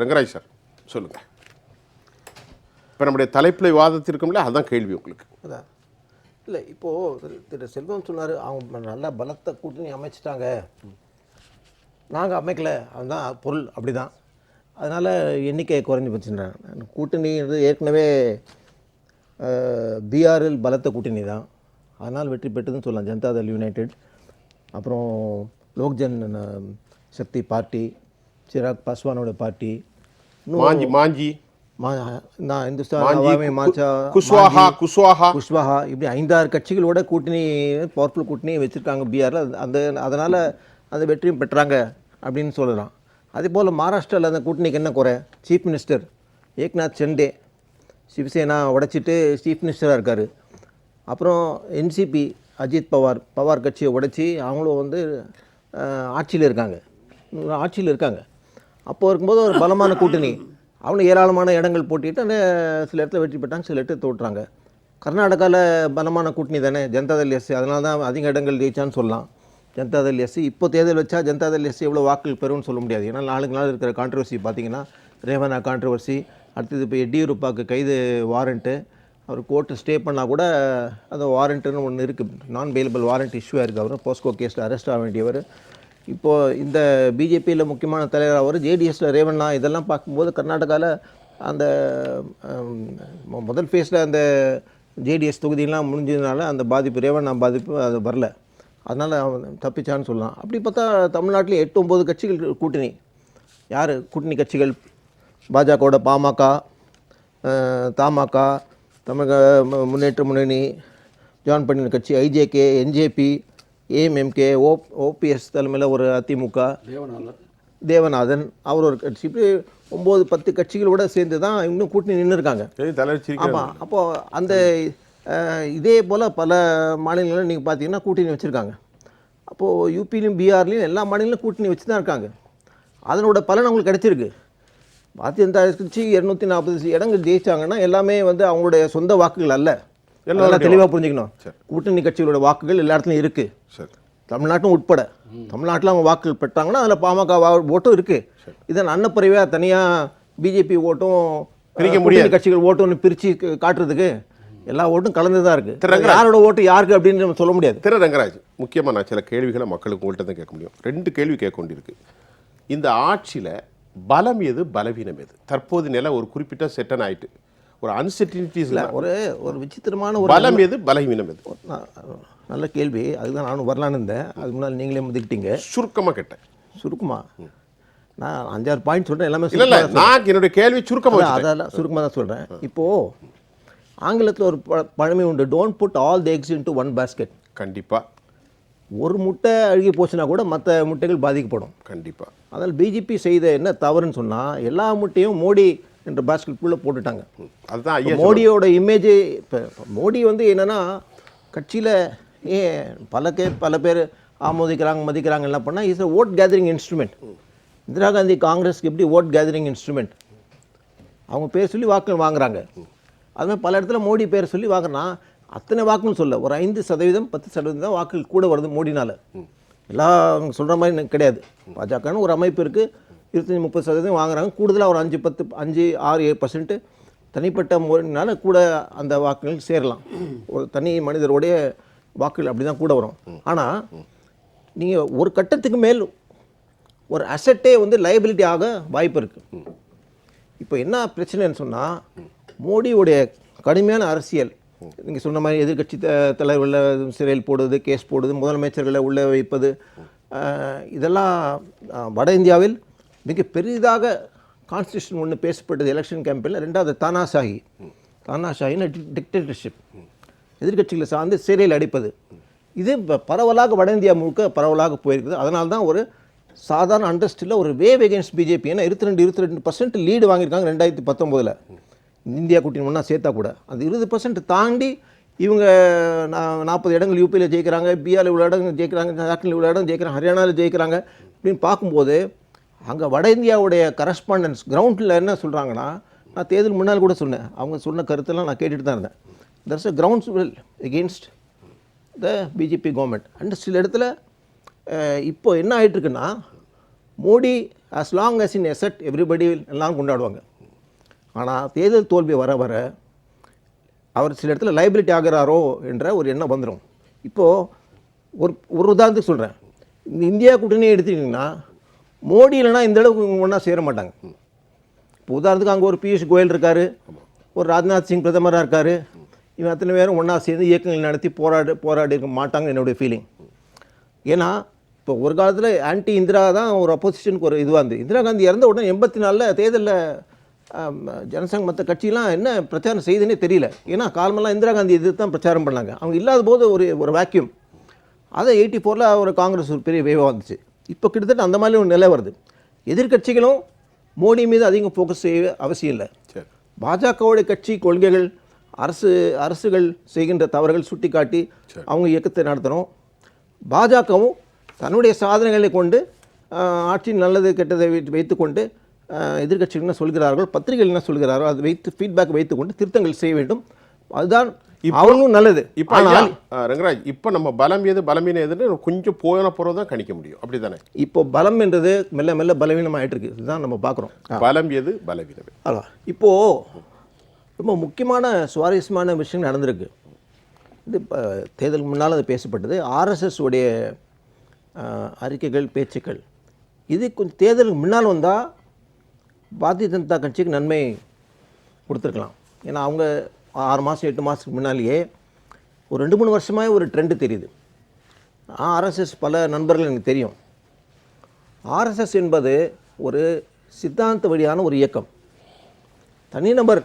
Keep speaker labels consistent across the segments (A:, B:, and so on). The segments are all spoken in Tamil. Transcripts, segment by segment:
A: ரங்கராஜ் சார் சொல்லுங்கள் இப்போ நம்முடைய தலைப்பில் விவாதத்திற்கும்ல அதுதான் கேள்வி உங்களுக்கு.
B: அதான். இல்லை இப்போது திரு செல்வம் சொன்னார் அவங்க நல்ல பலத்தை கூட்டணி அமைச்சிட்டாங்க. நாங்கள் அமைக்கலை அதுதான் பொருள் அப்படி தான் அதனால் எண்ணிக்கை குறைஞ்சி போச்சுன்றாங்க. கூட்டணின்றது ஏற்கனவே பிஆர்எல் பலத்த கூட்டணி தான் அதனால் வெற்றி பெற்றதுன்னு சொல்லலாம். ஜனதாதள் யுனைடெட் அப்புறம் லோக்ஜன் சக்தி பார்ட்டி சிராக் பாஸ்வானோட பார்ட்டி
A: மாஞ்சி மாஞ்சி.
B: மா நான் இந்துஸ்தான் மார்ச்சா
A: குஷ்வாஹா குஷ்வாஹா
B: குஷ்வாஹா இப்படி ஐந்தாறு கட்சிகளோட கூட்டணி பவர்ஃபுல் கூட்டணி வச்சுருக்காங்க பீகாரில் அந்த அதனால் அந்த வெற்றியும் பெற்றாங்க அப்படின்னு சொல்லலாம். அதே போல் மகாராஷ்டிராவில் அந்த கூட்டணிக்கு என்ன குறை? சீஃப் மினிஸ்டர் ஏக்நாத் ஷெண்டே சிவசேனா உடைச்சிட்டு சீஃப் மினிஸ்டராக இருக்கார். அப்புறம் என்சிபி அஜித் பவார் பவார் கட்சியை உடைச்சி அவங்களும் வந்து ஆட்சியில் இருக்காங்க. ஆட்சியில் இருக்காங்க. அப்போ இருக்கும்போது ஒரு பலமான கூட்டணி. அவங்க ஏராளமான இடங்கள் போட்டிட்டு சில இடத்துல வெற்றி பெற்றாங்க சில இடத்துல தோற்றுறாங்க கர்நாடகாவில் பலமான கூட்டணி தானே? ஜனதாதள் எஸ்சி அதனால தான் அதிக இடங்கள் ஜெயிச்சான்னு சொல்லலாம். ஜனதாதள் எஸ்சி இப்போ தேர்தல் வச்சா ஜனதாதள் எஸ்சி எவ்வளோ வாக்குகள் பெறும்னு சொல்ல முடியாது. ஏன்னா நாளுக்கு நாள் இருக்கிற கான்ட்ரவர்சி பார்த்தீங்கன்னா ரேவனா கான்ட்ரவர்சி அடுத்தது இப்போ எடியூரப்பாவுக்கு கைது வாரண்ட்டு அவர் கோர்ட்டு ஸ்டே பண்ணால் கூட அந்த வாரண்ட்டுன்னு ஒன்று இருக்குது நான் பெயிலபிள் வாரண்ட் இஷ்யூ இருக்குது அவர் போஸ்கோ கேஸில் அரெஸ்ட் ஆக வேண்டியவர். இப்போது இந்த பிஜேபியில் முக்கியமான தலைவர் அவர் ஜேடிஎஸில் ரேவண்ணா இதெல்லாம் பார்க்கும்போது கர்நாடகாவில் அந்த முதல் ஃபேஸில் அந்த ஜேடிஎஸ் தொகுதியெல்லாம் முடிஞ்சதுனால அந்த பாதிப்பு ரேவண்ணா பாதிப்பு அது வரல. அதனால் அவன் தப்பிச்சான்னு சொல்லலாம். அப்படி பார்த்தா தமிழ்நாட்டில் எட்டு ஒம்பது கட்சிகள் கூட்டணி. யார்? கூட்டணி கட்சிகள் பாஜகவோட பாமக தமாக தமிழக முன்னேற்ற முன்னணி ஜான் பண்ணின கட்சி IJK NJP AMMK O OPS தலைமையில் ஒரு அதிமுக. தேவநாதன். அவர் ஒரு கட்சி. இப்படி ஒம்பது பத்து கட்சிகளோட சேர்ந்து தான் இன்னும் கூட்டணி நின்று இருக்காங்க ஆமாம் அப்போது அந்த இதே போல் பல மாநிலங்களும் நீங்கள் பார்த்தீங்கன்னா கூட்டணி வச்சுருக்காங்க. அப்போது யூபிலையும் பீகார்லையும் எல்லா மாநிலங்களும் கூட்டணி வச்சு தான் இருக்காங்க. அதனோட பலன் அவங்களுக்கு கிடைச்சிருக்கு. பாரதிய ஜனதா கட்சி இரநூத்தி நாற்பது இடங்கள் ஜெயிச்சாங்கன்னா எல்லாமே வந்து அவங்களுடைய சொந்த வாக்குகள் அல்ல. எல்லாம் தெளிவாக புரிஞ்சுக்கணும். கூட்டணி கட்சிகளோட வாக்குகள் எல்லா இடத்துலையும் இருக்குது
A: சரி.
B: தமிழ்நாட்டும் உட்பட. தமிழ்நாட்டில் அவங்க வாக்குகள் பெற்றாங்கன்னா அதில் பாமக ஓட்டும் இருக்குது இதன் அன்னப்பறவையாக தனியாக பிஜேபி ஓட்டும்
A: பிரிக்க
B: கூட்டணி கட்சிகள் ஓட்டும்னு பிரித்து காட்டுறதுக்கு எல்லா ஓட்டும் கலந்து தான் இருக்குது யாரோட ஓட்டு யாருக்கு அப்படின்னு நம்ம சொல்ல முடியாது.
A: திரு ரங்கராஜ் முக்கியமாக நான் சில கேள்விகளை மக்களுக்கு உங்கள்கிட்ட தான் கேட்க முடியும். ரெண்டு கேள்வி கேட்க வேண்டியிருக்கு. இந்த ஆட்சியில் பலம் எது பலவீனம் எது? தற்போது நிலை ஒரு குறிப்பிட்ட செட்டன் ஆயிட்டு. ஒரு அன்சர்டினிட்டிஸில்
B: ஒரு ஒரு விசித்திரமான ஒரு
A: பலம் எது பலவீனம் எது?
B: நல்ல கேள்வி. அதுதான் நானும் வரலான்னு இருந்தேன். அதுக்கு முன்னால் நீங்களே முதிக்கிட்டீங்க
A: சுருக்கமாக கேட்டேன்.
B: சுருக்குமா? நான் அஞ்சாறு பாயிண்ட் சொல்கிறேன் எல்லாமே
A: இல்லை நான் என்னுடைய கேள்வி சுருக்கமாக
B: அதெல்லாம் சுருக்கமாக தான் சொல்கிறேன் இப்போது ஆங்கிலத்தில் ஒரு பழமை உண்டு. Don't put all the eggs into one basket.
A: கண்டிப்பாக
B: ஒரு முட்டை அழுகி போச்சுன்னா கூட மற்ற முட்டைகள் பாதிக்கப்படும்.
A: கண்டிப்பாக
B: அதனால் பிஜேபி செய்த என்ன தவறுன்னு சொன்னால் எல்லா முட்டையும் மோடி என்ற பாஸ்கெட்டுக்குள்ளே போட்டுட்டாங்க.
A: அதுதான்
B: மோடியோட இமேஜ் இப்போ மோடி வந்து என்னென்னா கட்சியில் ஏன் பல கே பல பேர் ஆமோதிக்கிறாங்க மதிக்கிறாங்க என்ன பண்ணால் is vote gathering instrument Indira Gandhi காங்கிரஸ்க்கு எப்படி ஓட் கேதரிங் இன்ஸ்ட்ருமெண்ட் அவங்க பேர் சொல்லி வாக்குகள் வாங்குறாங்க. அதுமாதிரி பல இடத்துல மோடி பேர் சொல்லி வாங்குறனா அத்தனை வாக்குன்னு சொல்ல ஒரு ஐந்து சதவீதம் பத்து சதவீதம் தான் வாக்குகள் கூட வருது மோடினால். எல்லாம் அவங்க சொல்கிற மாதிரி எனக்கு கிடையாது. பாஜகன்னு ஒரு அமைப்பு இருக்குது இருபத்தஞ்சி முப்பது சதவீதம் வாங்குறாங்க கூடுதலாக ஒரு அஞ்சு பத்து அஞ்சு ஆறு ஏழு பர்சன்ட்டு தனிப்பட்ட முறையினால் கூட அந்த வாக்குகள் சேரலாம். ஒரு தனி மனிதருடைய வாக்குகள் அப்படி தான் கூட வரும். ஆனால் நீங்கள் ஒரு கட்டத்துக்கு மேல் ஒரு அசட்டே வந்து லைபிலிட்டி ஆக வாய்ப்பு இருக்குது இப்போ என்ன பிரச்சனைன்னு சொன்னால் மோடியுடைய கடுமையான அரசியல். நீங்கள் சொன்ன மாதிரி எதிர்க்கட்சி த தலைவர்களை சிறையில் போடுவது கேஸ் போடுவது முதலமைச்சர்களை உள்ளே வைப்பது. இதெல்லாம் வட இந்தியாவில் மிக பெரிதாக கான்ஸ்டியூஷன் ஒன்று பேசப்பட்டது எலெக்ஷன் கேம்பெயினில் ரெண்டாவது தானாசாஹி. தானாசாஹின்னு டிக்டேட்டர்ஷிப் எதிர்க்கட்சிகளை சார்ந்து சிறையில் அடிப்பது. இது இப்போ பரவலாக வட இந்தியா முழுக்க பரவலாக போயிருக்குது. அதனால தான் ஒரு சாதாரண அண்டர்ஸ்டில் ஒரு வேவ் எகேன்ஸ்ட் பிஜேபி ஏன்னா இருபத்தி ரெண்டு இருபத்தி ரெண்டு பர்சன்ட் லீடு வாங்கியிருக்காங்க ரெண்டாயிரத்தி பத்தொம்போதில். இந்தியா கூட்டணி ஒன்றா சேர்த்தா கூட. அந்த இருபது பர்சன்ட் தாண்டி இவங்க நா- நாற்பது இடங்கள் யூபியில் ஜெயிக்கிறாங்க பீகாரில் இவ்வளோ இடம் ஜெயிக்கிறாங்க ஜார்க்கண்டில் இவ்வளோ இடம் ஜெயிக்கிறாங்க ஹரியானாவில் ஜெயிக்கிறாங்க அப்படின்னு பார்க்கும்போது அங்கே வட இந்தியாவுடைய கரஸ்பாண்டன்ஸ் கிரவுண்டில் என்ன சொல்கிறாங்கன்னா நான் தேர்தல் முன்னால் கூட சொன்னேன். அவங்க சொன்ன கருத்தெல்லாம் நான் கேட்டுட்டு தான் இருந்தேன். There's a grounds well against the BJP government and சில இடத்துல uh, இப்போ என்ன ஆகிட்டுருக்குன்னா Modi as long as in is at everybody எல்லாம் கொண்டாடுவாங்க. ஆனால் தேர்தல் தோல்வி வர வர அவர் சில இடத்துல லைபிலிட்டி ஆகிறாரோ என்ற ஒரு எண்ணம் வந்துடும் இப்போது ஒரு ஒரு உதாரணத்துக்கு சொல்கிறேன் இந்த இந்தியா கூட்டணியை எடுத்துக்கிட்டிங்கன்னா மோடி இல்லைன்னா இந்த அளவுக்கு ஒன்றா சேர மாட்டாங்க. இப்போ உதாரணத்துக்கு அங்கே ஒரு பியூஷ் கோயல் இருக்கார். ஒரு ராஜ்நாத் சிங் பிரதமராக இருக்கார். இவன் அத்தனை பேரும் ஒன்றா சேர்ந்து இயக்கங்கள் நடத்தி போராடி போராடி இருக்க மாட்டாங்க என்னுடைய ஃபீலிங் ஏன்னா இப்போ ஒரு காலத்தில் ஆன்டி இந்திரா தான் ஒரு அப்போசிஷனுக்கு ஒரு இதுவாக இருந்தது. இந்திரா காந்தி இறந்த உடனே எண்பத்தி நாலில் தேர்தலில் ஜனசங் மற்ற கட்சியெலாம் என்ன பிரச்சாரம் செய்யுதுன்னே தெரியல. ஏன்னா காலமெல்லாம் இந்திரா காந்தி எதிர்த்து தான் பிரச்சாரம் பண்ணாங்க. அவங்க இல்லாத போது ஒரு ஒரு வேக்யூம் அதை எயிட்டி ஃபோரில் ஒரு காங்கிரஸ் ஒரு பெரிய வேவாக வந்துச்சு. இப்போ கிட்டத்தட்ட அந்த மாதிரி ஒரு நிலை வருது. எதிர்க்கட்சிகளும் மோடி மீது அதிகம் ஃபோக்கஸ் செய்ய அவசியம் இல்லை. பாஜகவுடைய கட்சி கொள்கைகள் அரசு அரசுகள் செய்கின்ற தவறுகள் சுட்டிக்காட்டி அவங்க இயக்கத்தை நடத்தணும். பாஜகவும் தன்னுடைய சாதனைகளை கொண்டு ஆட்சியின் நல்லது கெட்டதை வைத்து வைத்துக்கொண்டு ஆஹ், எதிர்க்கட்சிகள் என்ன சொல்கிறார்கள் பத்திரிகைகள் என்ன சொல்கிறார்கள் அதை வைத்து ஃபீட்பேக் வைத்துக்கொண்டு திருத்தங்கள் செய்ய வேண்டும். அதுதான் அவங்களும் நல்லது.
A: இப்போ ரங்கராஜ் இப்போ நம்ம பலம் எது பலமீனம் எதுன்னு கொஞ்சம் போன பிறகு தான் கணிக்க முடியும். அப்படி தானே
B: இப்போ பலம் என்றது மெல்ல மெல்ல பலவீனமாயிட்டு இருக்கு. இதுதான் நம்ம பார்க்குறோம்.
A: பலம் எது பலவீனம்.
B: இப்போது ரொம்ப முக்கியமான சுவாரஸ்யமான விஷயம் நடந்திருக்கு. இது இப்போ தேர்தலுக்கு முன்னால் அது பேசப்பட்டது. ஆர்எஸ்எஸ் உடைய அறிக்கைகள் பேச்சுக்கள். இது கொஞ்சம் தேர்தலுக்கு முன்னால் வந்தால் பாரதிய ஜனதா கட்சிக்கு நன்மை கொடுத்துருக்கலாம். ஏன்னா அவங்க ஆறு மாதம் எட்டு மாதத்துக்கு முன்னாலேயே ஒரு ரெண்டு மூணு வருஷமாகவே ஒரு ட்ரெண்டு தெரியுது. ஆர்எஸ்எஸ் பல நண்பர்கள் எனக்கு தெரியும். ஆர்எஸ்எஸ் என்பது ஒரு சித்தாந்த வழியான ஒரு இயக்கம். தனிநபர்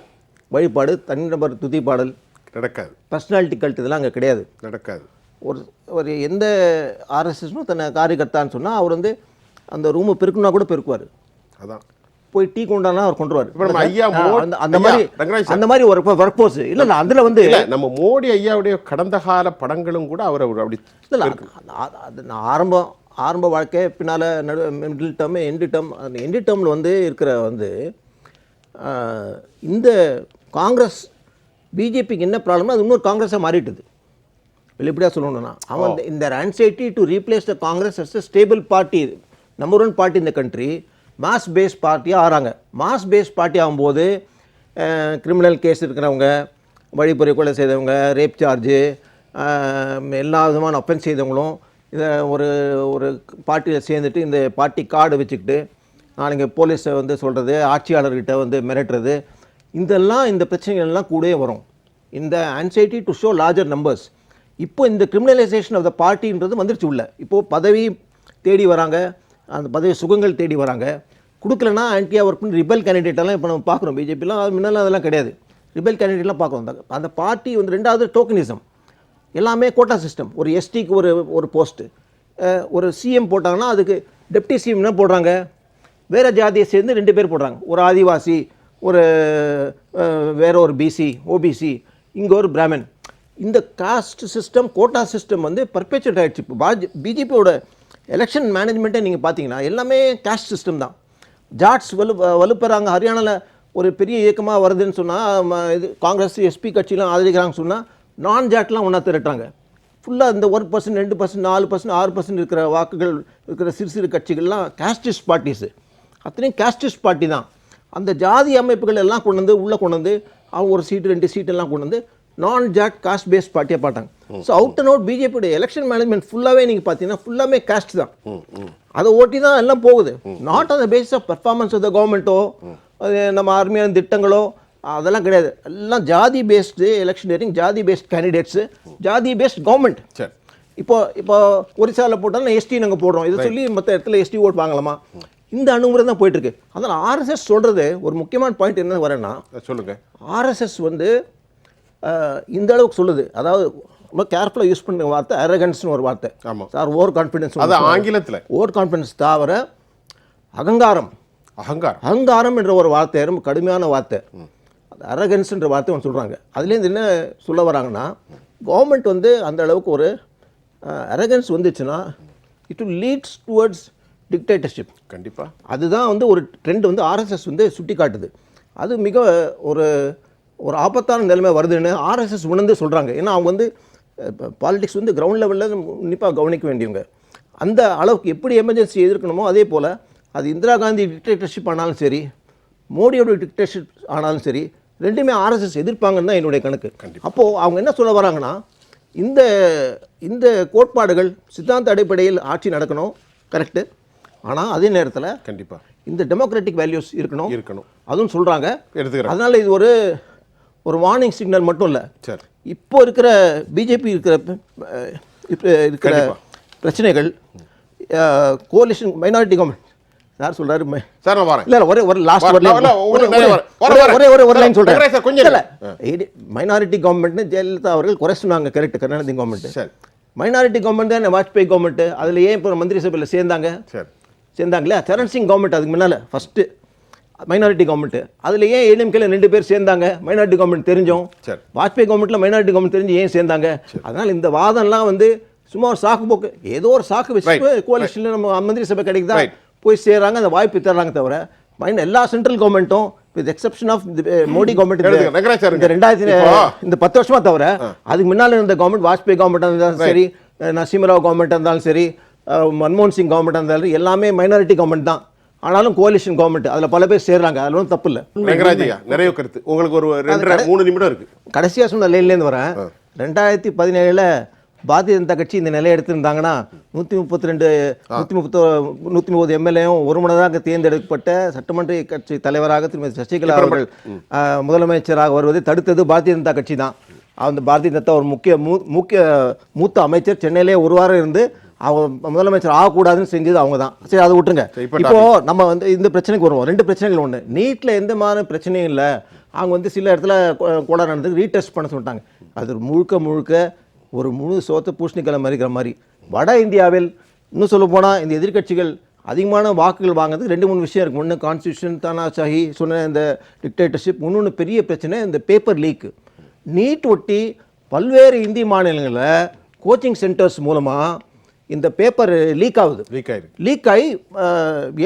B: வழிபாடு தனிநபர் துதிப்பாடல்
A: நடக்காது.
B: பர்சனாலிட்டி கல்ட் இதெல்லாம் அங்கே கிடையாது.
A: நடக்காது.
B: ஒரு ஒரு எந்த ஆர்எஸ்எஸ்னும் தன்னை காரியகர்த்தான்னு சொன்னால் அவர் வந்து அந்த ரூமை பெருக்குனா கூட பெருக்குவார்.
A: அதான்.
B: போய் டீ கொண்டானா அவர் கொண்டு
A: இப்ப நம்ம ஐயா
B: அந்த அந்த மாதிரி. அந்த மாதிரி ஒரு ஒர்க் போர்ஸ் இல்லை இல்லை அதில் வந்து
A: நம்ம மோடி ஐயாவுடைய கடந்த கால படங்களும் கூட அவர் அப்படி
B: இல்லை அது நான் ஆரம்பம் ஆரம்ப வாழ்க்கை பின்னால் நடு மிடில் டேர்ம் எண்டு டேர்ம் அந்த எண்டு டேர்மில் வந்து இருக்கிற வந்து இந்த காங்கிரஸ் பிஜேபிக்கு என்ன ப்ராப்ளம்னா அது இன்னொரு காங்கிரஸாக மாறிட்டுது. வெளிப்படையாக சொல்லணும்னா அவன் இந்த- anxiety to replace the Congress as a stable party number one party இந்த கண்ட்ரி மாஸ் பேஸ் பார்ட்டியாக ஆறாங்க. மாஸ் பேஸ் பார்ட்டி ஆகும்போது கிரிமினல் கேஸ் இருக்கிறவங்க வழிப்பறி கொலை செய்தவங்க ரேப் சார்ஜு எல்லா விதமான ஒஃபென்ஸ் செய்தவங்களும் இதை ஒரு ஒரு பார்ட்டியில் சேர்ந்துட்டு இந்த பார்ட்டி கார்டு வச்சுக்கிட்டு நாளைக்கு போலீஸை வந்து சொல்கிறது ஆட்சியாளர்கிட்ட வந்து மிரட்டுறது இதெல்லாம் இந்த பிரச்சனைகள்லாம் கூடவே வரும். இந்த anxiety to show larger numbers இப்போ இந்த கிரிமினலைசேஷன் ஆஃப் த பார்ட்டின்றது வந்துருச்சு உள்ள. இப்போது பதவி தேடி வராங்க அந்த பதவி சுகங்கள் தேடி வராங்க. கொடுக்கலனா ஆன்டியா ஒர்க் ரிபல் கேண்டிடேட்டெல்லாம் இப்போ நம்ம பார்க்குறோம். பிஜேபிலாம் முன்னெல்லாம் அதெல்லாம் கிடையாது. ரிபல் கேண்டிடேட்லாம் பார்க்குறோம். அந்த அந்த பார்ட்டி வந்து ரெண்டாவது டோக்கனிசம் எல்லாமே கோட்டா சிஸ்டம் ஒரு எஸ்டிக்கு ஒரு ஒரு போஸ்ட்டு ஒரு சிஎம் போட்டாங்கன்னா அதுக்கு டெப்டி சிஎம் என்ன போடுறாங்க. வேறு ஜாதியை சேர்ந்து ரெண்டு பேர் போடுறாங்க. ஒரு ஆதிவாசி ஒரு வேற ஒரு பிசி ஓபிசி இங்கே ஒரு பிராமின் இந்த காஸ்ட் சிஸ்டம் கோட்டா சிஸ்டம் வந்து பர்பேச்சுவேட் ஆகிடுச்சு இப்போ பாஜ் பிஜேபியோட எலெக்ஷன் மேனேஜ்மெண்ட்டை நீங்கள் பார்த்தீங்கன்னா எல்லாமே காஸ்ட் சிஸ்டம் தான். ஜாட்ஸ் வலு வலுப்புறாங்க. ஹரியானாவில் ஒரு பெரிய இயக்கமாக வருதுன்னு சொன்னால் இது காங்கிரஸ் எஸ்பி கட்சிலாம் ஆதரிக்கிறாங்கன்னு சொன்னால் நான் ஜாட்லாம் ஒன்றா திரட்டுறாங்க. ஃபுல்லாக இந்த ஒன் பர்சன்ட் ரெண்டு பர்சன்ட் நாலு பர்சன்ட் ஆறு பர்சன்ட் இருக்கிற வாக்குகள் இருக்கிற சிறு சிறு கட்சிகள்லாம் காஸ்டிஸ்ட் பார்ட்டிஸு அத்தனையும் காஸ்டிஸ்ட் பார்ட்டி தான். அந்த ஜாதி அமைப்புகள் எல்லாம் கொண்டு வந்து உள்ளே கொண்டு வந்து அவங்க ஒரு சீட்டு ரெண்டு சீட் எல்லாம் கொண்டு வந்து நான் ஜாட் காஸ்ட் பேஸ்ட் பார்ட்டியாக பார்த்தாங்க ஸோ அவுட் அண்ட் அவுட் பிஜேபியோட எலெக்ஷன் மேனேஜ்மெண்ட் ஃபுல்லாகவே நீங்கள் பார்த்தீங்கன்னா ஃபுல்லாமே காஸ்ட் தான். அதை ஓட்டி தான் எல்லாம் போகுது. Not on the basis of performance of the கவர்மெண்ட்டோ நம்ம அருமையான திட்டங்களோ அதெல்லாம் கிடையாது. எல்லாம் ஜாதி பேஸ்டு எலெக்ஷனியரிங் ஜாதி பேஸ்ட் கேண்டிடேட்ஸு ஜாதி பேஸ்ட் கவர்மெண்ட்
A: சரி.
B: இப்போ இப்போ ஒரிசாவில் போட்டாலும் எஸ்டி நாங்கள் போடுறோம். இதை சொல்லி மற்ற இடத்துல எஸ்டி ஓட் வாங்கலாமா? இந்த அணுகுமுறை தான் போயிட்டு இருக்கு. அதனால் ஆர்எஸ்எஸ் சொல்கிறது ஒரு முக்கியமான பாயிண்ட் என்ன வரேன்னா
A: அஹ் சொல்லுங்க.
B: ஆர்எஸ்எஸ் வந்து இந்த அளவுக்கு சொல்லுது. அதாவது ரொம்ப கேர்ஃபுல்லாக யூஸ் பண்ணுற வார்த்தை அரகன்ஸ்னு ஒரு வார்த்தை.
A: ஆமா.
B: சார் ஓவர் கான்ஃபிடன்ஸ்
A: அது ஆங்கிலத்துல.
B: ஓவர் கான்ஃபிடன்ஸ் தவிர அகங்காரம்.
A: அகங்காரம்.
B: அகங்காரம் என்ற ஒரு வார்த்தை ரொம்ப கடுமையான வார்த்தை. அது அரகன்ஸ்ன்ற வார்த்தை ஒன்று சொல்கிறாங்க அதுலேருந்து என்ன சொல்ல வராங்கன்னா கவர்மெண்ட் வந்து அந்த அளவுக்கு ஒரு அரகன்ஸ் வந்துச்சுன்னா இட் லீட்ஸ் டுவர்ட்ஸ் டிக்டேட்டர்ஷிப்
A: கண்டிப்பா.
B: அதுதான் வந்து ஒரு ட்ரெண்ட் வந்து ஆர்எஸ்எஸ் வந்து சுட்டி காட்டுது அது மிக ஒரு ஒரு ஆபத்தான நிலைமை வருதுன்னு ஆர்எஸ்எஸ் உணர்ந்து சொல்கிறாங்க ஏன்னா அவங்க வந்து பாலிடிக்ஸ் வந்து கிரவுண்ட் லெவலில் உன்னிப்பாக கவனிக்க வேண்டியவங்க. அந்த அளவுக்கு எப்படி எமர்ஜென்சி எதிர்க்கணுமோ அதே போல் அது இந்திரா காந்தி டிக்டேட்டர்ஷிப் ஆனாலும் சரி மோடியோட டிக்டேட்டர்ஷிப் ஆனாலும் சரி ரெண்டுமே ஆர்எஸ்எஸ் எதிர்ப்பாங்கன்னு தான் என்னுடைய கணக்கு. அப்போது அவங்க என்ன சொல்ல வராங்கன்னா இந்த இந்த கோட்பாடுகள் சித்தாந்த அடிப்படையில் ஆட்சி நடக்கணும் கரெக்டு ஆனால் அதே நேரத்தில்
A: கண்டிப்பா.
B: இந்த டெமோக்ராட்டிக் வேல்யூஸ் இருக்கணும்.
A: இருக்கணும்.
B: அதுவும் சொல்கிறாங்க
A: எடுத்துக்கிறேன்
B: அதனால இது ஒரு ஒரு வார்னிங் சிக்னல் மட்டும் இல்லை.
A: சரி.
B: இப்போ இருக்கிற பிஜேபி இருக்கிற இப்ப இருக்கிற. பிரச்சனைகள் கோலிஷன் மைனாரிட்டி கவர்மெண்ட் யார் சொல்றாரு
A: சார் நான் வரேன்.
B: இல்ல ஒரே ஒரு லாஸ்ட்
A: வர-
B: ஒரு
A: ஒரு
B: ஒரே- லைன் சொல்றேன்.
A: சார், கொஞ்சம்
B: இல்ல. மைனாரிட்டி கவர்மெண்ட்னு ஜெயலலிதா அவர்கள் குறை சொன்னாங்க கரெக்ட் கருணாநிதி கவர்மெண்ட்
A: சரி.
B: மைனாரிட்டி கவர்மெண்ட் தான் வாஜ்பாய் கவர்மெண்ட் அதுல ஏன் இப்போ மந்திரி சபையில் சேர்ந்தாங்க?
A: சரி.
B: சேர்ந்தாங்களே? சரண் சிங் கவர்மெண்ட் அதுக்கு முன்னால ஃபர்ஸ்ட் மைனாரிட்டி கவர்மெண்ட் அதுல ஏன் ஏடிஎம்கேல ரெண்டு பேர் சேர்ந்தாங்க. மைனாரிட்டி கவர்மெண்ட் தெரிஞ்சோம்.
A: சரி.
B: வாஜ்பாய் கவர்மெண்ட்ல மைனாரிட்டி கவர்மெண்ட் தெரிஞ்சு ஏன் சேர்ந்தாங்க? அதனால இந்த வாதம்லாம் வந்து சும்மா ஒரு சாக்கு போக்கு. ஏதோ ஒரு சாக்கு வச்சு. கோலிஷன்ல நம்ம மந்திரி சபை கிடைக்குதா. போய் சேர்றாங்க அந்த வாய்ப்பு தர்றாங்க தவிர மைண்ட் எல்லா சென்ட்ரல் கவர்மெண்ட்டும் with exception of Modi government இந்த ரெண்டாயிரத்தி இந்த பத்து வருஷமா தவிர அதுக்கு முன்னால இருந்த கவர்மெண்ட் வாஜ்பாய் கவர்மெண்ட் இருந்தாலும் சரி நரசிம்மராவ் கவர்மெண்ட் இருந்தாலும் சரி மன்மோகன் சிங் கவர்மெண்ட் இருந்தாலும் எல்லாமே மைனாரிட்டி கவர்மெண்ட் தான். ஆனாலும் கோலிஷன் கவர்மெண்ட் அதுல பல பேர் சேர்றாங்க. அதுல ஒன்றும் தப்பு இல்லை.
A: வெங்கராஜ் ஐயா நிறைய கருத்து. உங்களுக்கு ஒரு ரெண்டு மூணு நிமிடம் இருக்கு.
B: கடைசியாக சொன்ன லைன்லேருந்து வரேன். ரெண்டாயிரத்தி பதினேழில் பாரதிய ஜனதா கட்சி இந்த நிலையை எடுத்திருந்தாங்கன்னா நூற்றி முப்பத்தி ரெண்டு நூற்றி முப்பத்தோ நூற்றி முப்பது எம்எல்ஏயும் ஒரு மனதாக தேர்ந்தெடுக்கப்பட்ட சட்டமன்ற கட்சி தலைவராக திருமதி சசிகலா அவர்கள் முதலமைச்சராக வருவதை தடுத்தது பாரதிய ஜனதா கட்சி தான். அந்த பாரதிய ஜனதா ஒரு முக்கிய மூ முக்கிய மூத்த அமைச்சர் சென்னையிலே ஒரு வாரம் இருந்து அவங்க முதலமைச்சர் ஆகக்கூடாதுன்னு செஞ்சது அவங்க தான் சரி அதை விட்டுருங்க.
A: இப்ப
B: நம்ம வந்து இந்த பிரச்சனைக்கு வருவோம். ரெண்டு பிரச்சனைகள் ஒன்று நீட்டில் எந்த மாதிரி பிரச்சனையும் இல்லை. அவங்க வந்து சில இடத்துல கொ- கொலை நடந்தது ரீடெஸ்ட் பண்ண சொல்லிட்டாங்க. அது முழுக்க முழுக்க ஒரு முழு சோத்த பூசணிக்கலை மறிக்கிற மாதிரி. வட இந்தியாவில் இன்னும் சொல்ல போனால் இந்த எதிர்க்கட்சிகள் அதிகமான வாக்குகள் வாங்குறதுக்கு ரெண்டு மூணு விஷயம் இருக்குது ஒன்று கான்ஸ்டியூஷன் தானாசாஹி சொன்ன இந்த டிக்டேட்டர்ஷிப் இன்னொன்று பெரிய பிரச்சனை இந்த பேப்பர் லீக் நீட் ஒட்டி பல்வேறு இந்திய மாநிலங்களில் கோச்சிங் சென்டர்ஸ் மூலமாக இந்த பேப்பர் லீக் ஆகுது.
A: லீக் ஆயிருக்கு.
B: லீக் ஆகி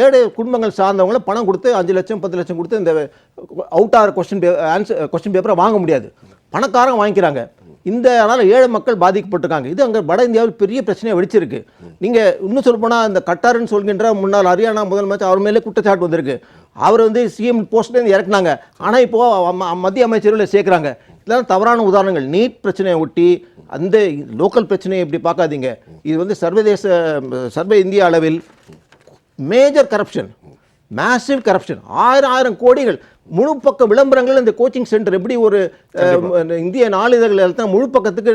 B: ஏழை குடும்பங்கள் சார்ந்தவங்கள பணம் கொடுத்து அஞ்சு லட்சம் பத்து லட்சம் கொடுத்து இந்த அவுட் ஆகிற கொஸ்டின் ஆன்சர் கொஸ்டின் பேப்பரை வாங்க முடியாது. பணக்காரங்க வாங்கிக்கிறாங்க. இந்த அதனால் ஏழை மக்கள் பாதிக்கப்பட்டிருக்காங்க. இது அங்கே வட இந்தியாவில் பெரிய பிரச்சனையை வெடிச்சிருக்கு. நீங்கள் இன்னும் சொல்ல போனால் இந்த கட்டாருன்னு சொல்கின்ற முன்னாள் ஹரியானா முதலமைச்சர் அவர் மேலே குற்றச்சாட்டு வந்திருக்கு. அவர் வந்து சிஎம் போஸ்ட்லேருந்து இறக்குனாங்க. ஆனால் இப்போது மத்திய அமைச்சர்களில் சேர்க்குறாங்க. இதெல்லாம் தவறான உதாரணங்கள். நீட் பிரச்சனையை ஒட்டி அந்த லோக்கல் பிரச்சனையை இப்படி பார்க்காதீங்க. இது வந்து சர்வதேச சர்வ இந்திய அளவில் மேஜர் கரப்ஷன் மேசிவ் கரப்ஷன் ஆயிரம் ஆயிரம் கோடிகள். முழு பக்க விளம்பரங்கள் இந்த கோச்சிங் சென்டர் எப்படி ஒரு இந்திய நாளிதழ்கள் தான் முழு பக்கத்துக்கு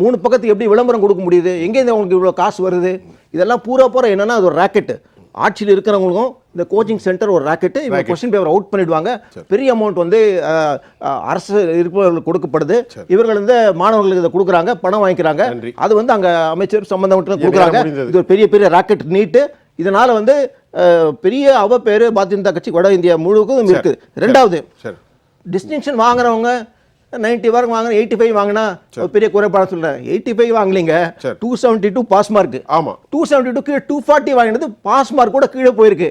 B: மூணு பக்கத்துக்கு எப்படி விளம்பரம் கொடுக்க முடியுது? எங்கேருந்து அவங்களுக்கு இவ்வளோ காசு வருது? இதெல்லாம் பூரா பூரா என்னன்னா அது ஒரு ராக்கெட்டு ஆட்சியில் இருக்கிறவங்களுக்கும் இந்த கோச்சிங் சென்டர் ஒரு ராக்கெட்டு இவங்க கொஸ்டின் பேப்பர் அவுட் பண்ணிடுவாங்க. பெரிய அமௌண்ட் வந்து அரசு இருப்பவர்களுக்கு கொடுக்கப்படுது. இவர்கள் வந்து மாணவர்களுக்கு இதை கொடுக்குறாங்க பணம் வாங்கிக்கிறாங்க. அது வந்து அங்க அமைச்சர் சம்பந்தப்பட்ட கொடுக்குறாங்க. இது ஒரு பெரிய பெரிய ராக்கெட் நீட்டு. இதனால வந்து பெரிய அவ பேரு பாரதிய ஜனதா கட்சி வட இந்தியா முழுவதும் இருக்குது. ரெண்டாவது டிஸ்டிங்ஷன் வாங்குறவங்க நைன்ட்டி வரைக்கும் வாங்கினா எயிட்டி ஃபைவ் வாங்கினா பெரிய குறைபாடு சொல்கிறேன் eighty five வாங்கலீங்க. Two seventy two pass mark
A: ஆமா
B: டூ செவன்ட்டி டூ கீழே டூ ஃபார்ட்டி வாங்கினது பாஸ் மார்க் கூட கீழே போயிருக்கு.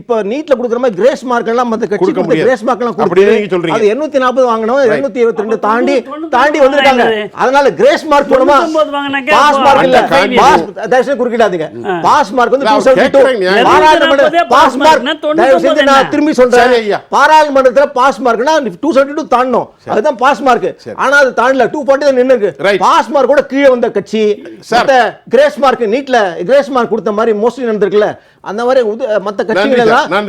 B: இப்போ நீட்ல கொடுக்குற மாதிரி கிரேஸ் மார்க் எல்லாம் மற்ற கட்சி. கிரேஸ் மார்க் எல்லாம் கொடுத்து. அது எண்ணூத்தி நாற்பது வாங்கணும் எண்ணூத்தி இருபத்தி ரெண்டு தாண்டி தாண்டி வந்திருக்காங்க. அதனால கிரேஸ் மார்க்
C: வாங்கினாங்க,
B: பாஸ் மார்க் இல்ல பாஸ் தயவுசெய்து குறுக்கிடாதீங்க பாஸ் மார்க் வந்து டூ செவன்ட்டி டூ. பாராளுமன்ற பாஸ் மார்க்
C: தொண்ணூத்தி
B: தயவு செஞ்சு
C: ஒன்பது
B: நான்? திரும்பி சொல்றேன். பாராளுமன்றத்துல பாஸ் மார்க்னா டூ செவன்ட்டி டூ தாண்டணும் அதுதான் பாஸ் மார்க் ஆனா அது தாண்டல. டூ ஃபார்ட்டி தான் நின்று இருக்கு. பாஸ் மார்க் கூட கீழே வந்த கட்சி. கிரேஸ் மார்க் நீட்ல கிரேஸ் மார்க் கொடுத்த மாதிரி மோஸ்ட்லி நடந்திருக்குல்ல. அந்த மாதிரி மத்த கட்சிகள் எல்லாம்